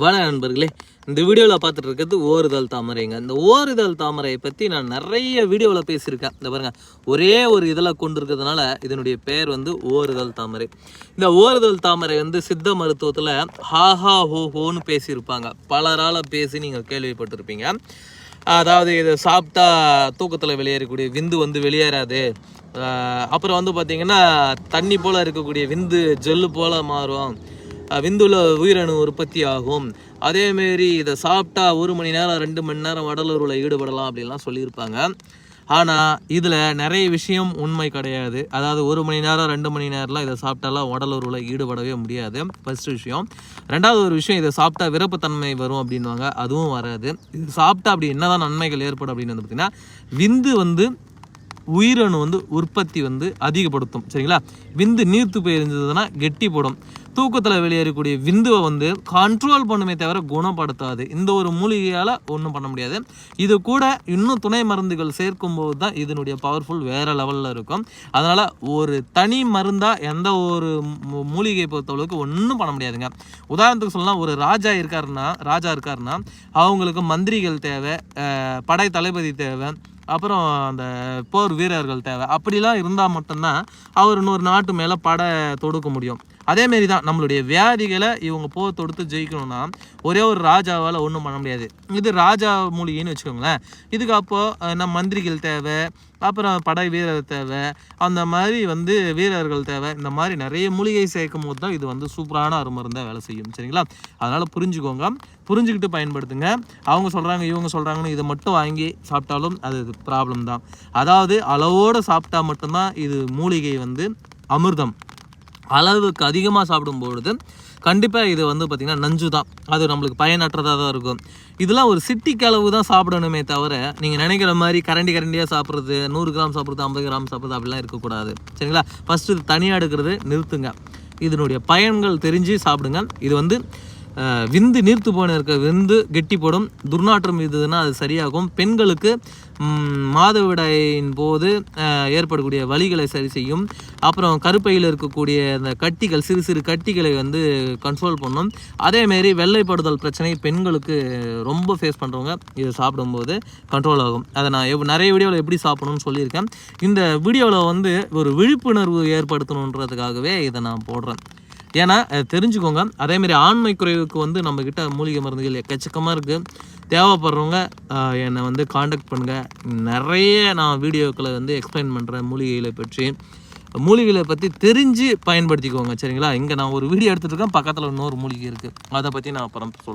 வண நண்பர்களே இந்த வீடியோவில் பார்த்துட்டு இருக்கிறது ஓரிதழ் தாமரைங்க. இந்த ஓரிதழ் தாமரையை பற்றி நான் நிறைய வீடியோவில் பேசியிருக்கேன். இந்த பாருங்கள் ஒரே ஒரு இதில் கொண்டு இருக்கிறதுனால இதனுடைய பெயர் வந்து ஓரிதழ் தாமரை. இந்த ஓரிதழ் தாமரை வந்து சித்த மருத்துவத்தில் ஹாஹா ஹோ ஹோன்னு பேசியிருப்பாங்க. பலரால் பேசி நீங்கள் கேள்விப்பட்டிருப்பீங்க. அதாவது இதை சாப்பிட்டா தூக்கத்தில் வெளியேறக்கூடிய விந்து வந்து வெளியேறாது. அப்புறம் வந்து பார்த்திங்கன்னா தண்ணி போல் இருக்கக்கூடிய விந்து ஜெல்லு போல் மாறும். விந்துல உயிரணு உற்பத்தி ஆகும் அதேமாரி இதை சாப்பிட்டா ஒரு மணி நேரம் ரெண்டு மணி நேரம் வடலூரில் ஈடுபடலாம் அப்படின்லாம் சொல்லியிருப்பாங்க. ஆனால் இதில் நிறைய விஷயம் உண்மை கிடையாது. அதாவது ஒரு மணி நேரம் ரெண்டு மணி நேரம்லாம் இதை சாப்பிட்டாலாம் உடலுறவில் ஈடுபடவே முடியாது. ஃபஸ்ட் விஷயம். ரெண்டாவது ஒரு விஷயம் இதை சாப்பிட்டா விருப்பத்தன்மை வரும் அப்படின்வாங்க அதுவும் வராது. இது சாப்பிட்டா அப்படி என்னதான் நன்மைகள் ஏற்படும் அப்படின்னு வந்து பார்த்திங்கன்னா விந்து வந்து உயிரணு வந்து உற்பத்தி வந்து அதிகப்படுத்தும். சரிங்களா? விந்து நீர்த்து போயிருந்ததுன்னா கெட்டி போடும் தூக்கத்தில் வெளியேறக்கூடிய விந்துவை வந்து கண்ட்ரோல் பண்ணுமே தவிர குணப்படுத்தாது. இந்த ஒரு மூலிகையால் ஒன்றும் பண்ண முடியாது. இது கூட இன்னும் துணை மருந்துகள் சேர்க்கும் போது தான் இதனுடைய பவர்ஃபுல் வேறு லெவலில் இருக்கும். அதனால் ஒரு தனி மருந்தாக எந்த ஒரு மூ- மூலிகையை பொறுத்தளவுக்கு ஒன்றும் பண்ண முடியாதுங்க. உதாரணத்துக்கு சொல்லலாம் ஒரு ராஜா இருக்காருன்னா ராஜா இருக்காருன்னா அவங்களுக்கு மந்திரிகள் தேவை படை தளபதி தேவை அப்புறம் அந்த போர் வீரர்கள் தேவை. அப்படிலாம் இருந்தால் மட்டும்தான் அவர் இன்னொரு நாட்டு மேலே படை தொடுக்க முடியும். அதேமாரி தான் நம்மளுடைய வியாதிகளை இவங்க போர் தொடுத்து ஜெயிக்கணும்னா ஒரே ஒரு ராஜாவால் ஒன்றும் பண்ண முடியாது. இது ராஜா மூலிகைன்னு வச்சுக்கோங்களேன். இதுக்கு அப்போது நம்ம மந்திரிகள் தேவை அப்புறம் படை வீரர் தேவை அந்த மாதிரி வந்து வீரர்கள் தேவை இந்த மாதிரி நிறைய மூலிகை சேர்க்கும் போது தான் இது வந்து சூப்பரான அருமருந்தாக வேலை செய்யும். சரிங்களா? அதனால் புரிஞ்சுக்கோங்க. புரிஞ்சுக்கிட்டு பயன்படுத்துங்க. அவங்க சொல்கிறாங்க இவங்க சொல்கிறாங்கன்னு இதை மட்டும் வாங்கி சாப்பிட்டாலும் அது ப்ராப்ளம் தான். அதாவது அளவோடு சாப்பிட்டா மட்டும்தான் இது மூலிகை வந்து அமிர்தம். அளவுக்கு அதிகமாக சாப்பிடும்பொழுது கண்டிப்பாக இது வந்து பார்த்திங்கன்னா நஞ்சு தான் அது நம்மளுக்கு பயனற்றதாக தான் இருக்கும். இதெல்லாம் ஒரு சிட்டிக்கு அளவு தான் சாப்பிடணுமே தவிர நீங்கள் நினைக்கிற மாதிரி கரண்டி கரண்டியாக சாப்பிட்றது நூறு கிராம் சாப்பிட்றது ஐம்பது கிராம் சாப்பிட்றது அப்படிலாம் இருக்கக்கூடாது. சரிங்களா? ஃபஸ்ட்டு இது தனியாக எடுக்கிறது நிறுத்துங்க. இதனுடைய பயன்கள் தெரிஞ்சு சாப்பிடுங்க. இது வந்து விந்து நீர்த்து போன இருக்க விந்து கெட்டி போடும். துர்நாற்றம் இருந்ததுன்னா அது சரியாகும். பெண்களுக்கு மாதவிடாயின் போது ஏற்படக்கூடிய வழிகளை சரி செய்யும். அப்புறம் கருப்பையில் இருக்கக்கூடிய அந்த கட்டிகள் சிறு சிறு கட்டிகளை வந்து கண்ட்ரோல் பண்ணும். அதேமாரி வெள்ளைப்படுதல் பிரச்சனை பெண்களுக்கு ரொம்ப ஃபேஸ் பண்ணுறவங்க இதை சாப்பிடும்போது கண்ட்ரோல் ஆகும். அதை நான் எவ் நிறைய வீடியோவில் எப்படி சாப்பிடணும்னு சொல்லியிருக்கேன். இந்த வீடியோவில் வந்து ஒரு விழிப்புணர்வு ஏற்படுத்தணுன்றதுக்காகவே இதை நான் போடுறேன். ஏன்னா தெரிஞ்சுக்கோங்க தெரிஞ்சுக்கோங்க அதேமாரி ஆண்மை குறைவுக்கு வந்து நம்மக்கிட்ட மூலிகை மருந்துகள் எக்கச்சக்கமாக இருக்குது தேவைப்படுறவங்க என்னை வந்து காண்டாக்ட் பண்ணுங்கள் நிறைய நான் வீடியோக்களை வந்து எக்ஸ்பிளைன் பண்ணுறேன் மூலிகைகளை பற்றி. மூலிகைகளை பற்றி தெரிஞ்சு பயன்படுத்திக்கோங்க சரிங்களா? இங்கே நான் ஒரு வீடியோ எடுத்துகிட்டு இருக்கேன் பக்கத்தில் இன்னொரு மூலிகை இருக்குது அதை பற்றி நான் அப்புறம் சொல்கிறேன்